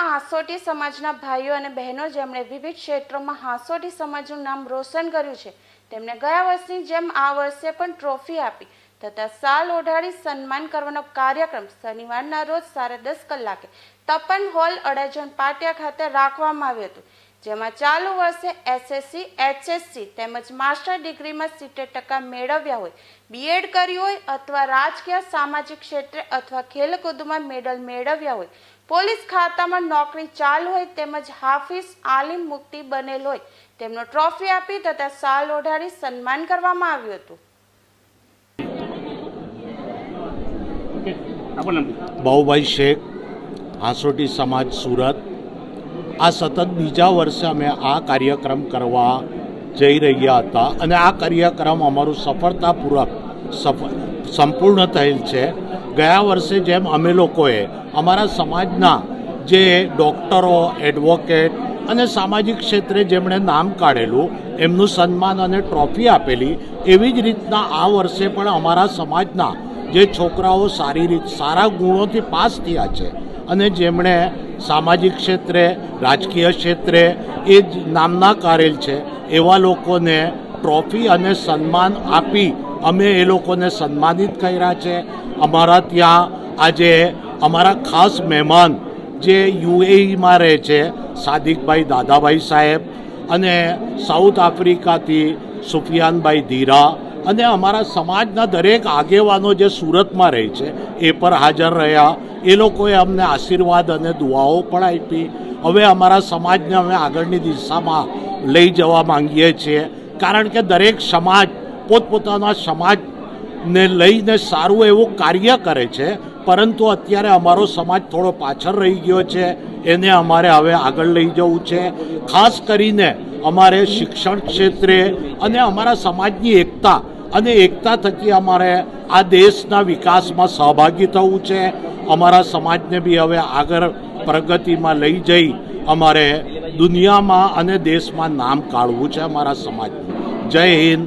હાંસોટી સમાજના ભાઈઓ અને બહેનો જેમણે વિવિધ ક્ષેત્રોમાં હાંસોટી સમાજનું નામ રોશન કર્યું છે, તેમને ગયા વર્ષની જેમ આ વર્ષે પણ ટ્રોફી આપી તથા સાલ ઓઢાડી સન્માન કરવાનો કાર્યક્રમ શનિવારના રોજ સાડા દસ કલાકે તપન હોલ અડાજણ પાટિયા ખાતે રાખવામાં આવ્યું હતું, જેમાં ચાલુ વર્ષે એસએસસી એચએસસી તેમજ માસ્ટર ડિગ્રીમાં સિત્તેર ટકા મેળવ્યા હોય બીએડ કર્યું હોય અથવા રાજકીય, સામાજિક ક્ષેત્રે અથવા ખેલકૂદમાં મેડલ મેળવ્યા હોય પોલીસ ખાતામાં નોકરી ચાલુ હોય તેમજ હાફિઝ આલિમ મુક્તિ બનેલ હોય તેમનો ટ્રોફી આપી તથા સાલ ઓઢાડી સન્માન કરવામાં આવ્યું હતું. બાઉભાઈ શેખ હાંસોટી સમાજ સુરત. આ સતત બીજા વર્ષે અમે આ કાર્યક્રમ કરવા જઈ રહ્યા હતા અને આ કાર્યક્રમ અમારું સફળતાપૂર્વક સફ સંપૂર્ણ થયેલ છે. ગયા વર્ષે જેમ અમે લોકોએ અમારા સમાજના જે ડૉક્ટરો, એડવોકેટ અને સામાજિક ક્ષેત્રે જેમણે નામ કાઢેલું, એમનું સન્માન અને ટ્રોફી આપેલી, એવી જ રીતના આ વર્ષે પણ અમારા સમાજના જે છોકરાઓ સારી રીત, સારા ગુણોથી પાસ થયા છે અને જેમણે સામાજિક ક્ષેત્રે, રાજકીય ક્ષેત્રે એ જ નામના કારેલ છે, એવા લોકોને ટ્રોફી અને સન્માન આપી અમે એ લોકોને સન્માનિત કર્યા છે. અમારા ત્યાં આજે અમારા ખાસ મહેમાન જે યુએઈમાં રહે છે, સાદિકભાઈ દાદાભાઈ સાહેબ અને સાઉથ આફ્રિકાથી સુફિયાનભાઈ ધીરા અને અમારા સમાજના દરેક આગેવાનો જે સુરતમાં રહે છે, એ પર હાજર રહ્યા. એ લોકોએ અમને આશીર્વાદ અને દુઆઓ પણ આપી. હવે અમારા સમાજને અમે આગળની દિશામાં લઈ જવા માંગીએ છીએ. કારણ કે દરેક સમાજ પોતપોતાના સમાજને લઈને સારું એવું કાર્ય કરે છે, પરંતુ અત્યારે અમારો સમાજ થોડો પાછળ રહી ગયો છે, એને અમારે હવે આગળ લઈ જવું છે. ખાસ કરીને અમારે શિક્ષણ ક્ષેત્રે અને અમારા સમાજની એકતા અને એકતા થકી અમારે આ દેશના વિકાસમાં સહભાગી થવું છે. અમારા સમાજને બી હવે આગળ પ્રગતિમાં લઈ જઈ અમારે દુનિયામાં અને દેશમાં નામ કાઢવું છે અમારા સમાજનું. જય હિન્દ.